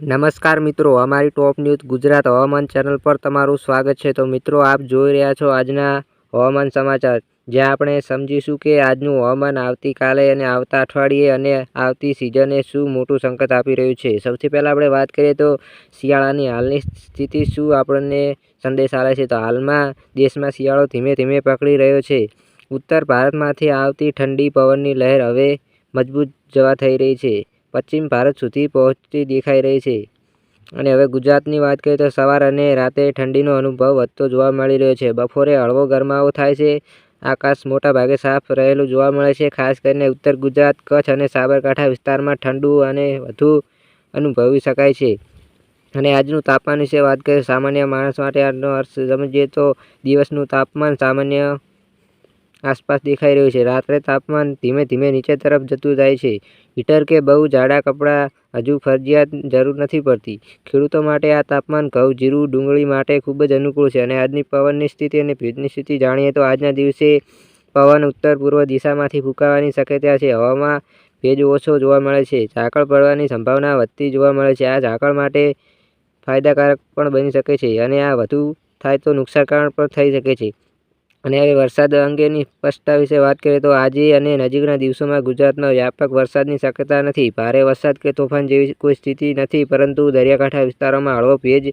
નમસ્કાર મિત્રો, અમારી ટોપ ન્યૂઝ ગુજરાત હવામાન ચેનલ પર તમારું સ્વાગત છે. તો મિત્રો, આપ જોઈ રહ્યા છો આજના હવામાન સમાચાર, જ્યાં આપણે સમજીશું કે આજનું હવામાન આવતીકાલે અને આવતા અઠવાડિયે અને આવતી સિઝને શું મોટું સંકટ આપી રહ્યું છે. સૌથી પહેલાં આપણે વાત કરીએ તો શિયાળાની હાલની સ્થિતિ શું આપણને સંદેશ આવે છે. તો હાલમાં દેશમાં શિયાળો ધીમે ધીમે પકડી રહ્યો છે. ઉત્તર ભારતમાંથી આવતી ઠંડી પવનની લહેર હવે મજબૂત જવા થઈ રહી છે. પશ્ચિમ ભારત સુધી પહોંચતી દેખાઈ રહી છે. અને હવે ગુજરાતની વાત કરીએ તો સવાર અને રાતે ઠંડીનો અનુભવ વધતો જોવા મળી રહ્યો છે. બપોરે હળવો ગરમાવો થાય છે. આકાશ મોટા ભાગે સાફ રહેલું જોવા મળે છે. ખાસ કરીને ઉત્તર ગુજરાત, કચ્છ અને સાબરકાંઠા વિસ્તારમાં ઠંડુ અને વધુ અનુભવી શકાય છે. અને આજનું તાપમાન વિશે વાત કરીએ સામાન્ય માણસ માટે આજનો અર્થ સમજીએ તો દિવસનું તાપમાન સામાન્ય આસપાસ દેખાઈ રહ્યું છે. રાત્રે તાપમાન ધીમે ધીમે નીચે તરફ જતું જાય છે. હીટર કે બહુ જાડા કપડાં હજુ ફરજિયાત જરૂર નથી પડતી. ખેડૂતો માટે આ તાપમાન ઘઉં, જીરું, ડુંગળી માટે ખૂબ જ અનુકૂળ છે અને આજની પવનની સ્થિતિ અને ભેજની સ્થિતિ જાણીએ તો આજના દિવસે પવન ઉત્તર પૂર્વ દિશામાંથી ફૂંકાવાની શક્યતા છે. હવામાં ભેજ ઓછો જોવા મળે છે. ઝાકળ પડવાની સંભાવના વધતી જોવા મળે છે. આ ઝાકળ માટે ફાયદાકારક પણ બની શકે છે અને આ વધુ થાય તો નુકસાનકારક પણ થઈ શકે છે. અને હવે વરસાદ અંગેની સ્પષ્ટતા વિશે વાત કરીએ તો આજે અને નજીકના દિવસોમાં ગુજરાતમાં વ્યાપક વરસાદની શક્યતા નથી. ભારે વરસાદ કે તોફાન જેવી કોઈ સ્થિતિ નથી, પરંતુ દરિયાકાંઠા વિસ્તારોમાં હળવો ભેજ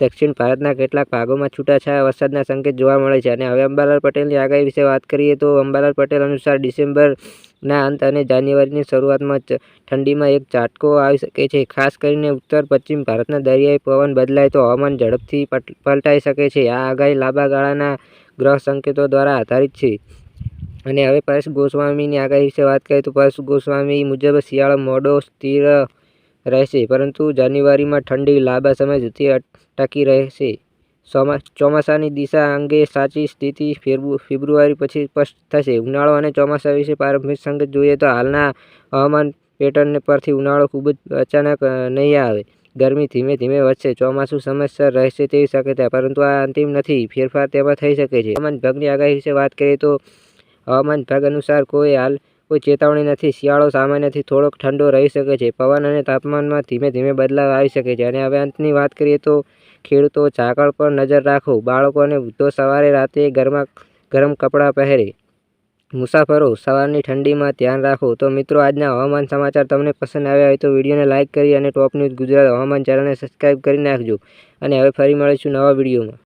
દક્ષિણ ભારતના કેટલાક ભાગોમાં છૂટાછવાયા વરસાદના સંકેત જોવા મળે છે. અને હવે અંબાલાલ પટેલની આગાહી વિશે વાત કરીએ તો અંબાલાલ પટેલ અનુસાર ડિસેમ્બરના અંત અને જાન્યુઆરીની શરૂઆતમાં ઠંડીમાં એક ઝાટકો આવી શકે છે. ખાસ કરીને ઉત્તર પશ્ચિમ ભારતના દરિયાઈ પવન બદલાય તો હવામાન ઝડપથી પલટાઈ શકે છે. આ આગાહી લાંબા ગાળાના ગ્રહ સંકેતો દ્વારા આધારિત છે. અને હવે પરેશ ગોસ્વામીની આગાહી વિશે વાત કરીએ તો પરેશ ગોસ્વામી મુજબ શિયાળો મોડો, સ્થિર રહેશે, પરંતુ જાન્યુઆરીમાં ઠંડી લાંબા સમય સુધી અટકી રહેશે. ચોમાસાની દિશા અંગે સાચી સ્થિતિ ફેબ્રુઆરી પછી સ્પષ્ટ થશે. ઉનાળો અને ચોમાસા વિશે પ્રારંભિક સંકેત જોઈએ તો હાલના હવામાન પેટર્ન પરથી ઉનાળો ખૂબ જ અચાનક નહીં આવે. ગરમી ધીમે ધીમે વધશે, ચોમાસું સમયસર રહેશે તેવી શક્યતા, પરંતુ આ અંતિમ નથી, ફેરફાર તેમાં થઈ શકે છે. હવામાન વિભાગની આગાહી વિશે વાત કરીએ તો, હવામાન વિભાગ અનુસાર કોઈ હાલ કોઈ ચેતવણી નથી, શિયાળો સામાન્યથી થોડોક ઠંડો રહી શકે છે, પવન અને તાપમાનમાં ધીમે ધીમે બદલાવ આવી શકે છે. અને હવે અંતની વાત કરીએ તો, ખેડૂતો ઝાકળ પર નજર રાખો બાળકો અને વૃદ્ધો સવારે રાતે ગરમા ગરમ કપડાં પહેરે. મુસાફરો, સવારની ઠંડીમાં ધ્યાન રાખો. તો મિત્રો, આજના હવામાન સમાચાર તમને પસંદ આવ્યા હોય તો વિડીયોને લાઇક કરી અને ટોપ ન્યૂઝ ગુજરાત હવામાન ચેનલને સબસ્ક્રાઈબ કરી નાખજો. અને હવે ફરી મળીશું નવા વિડીયોમાં.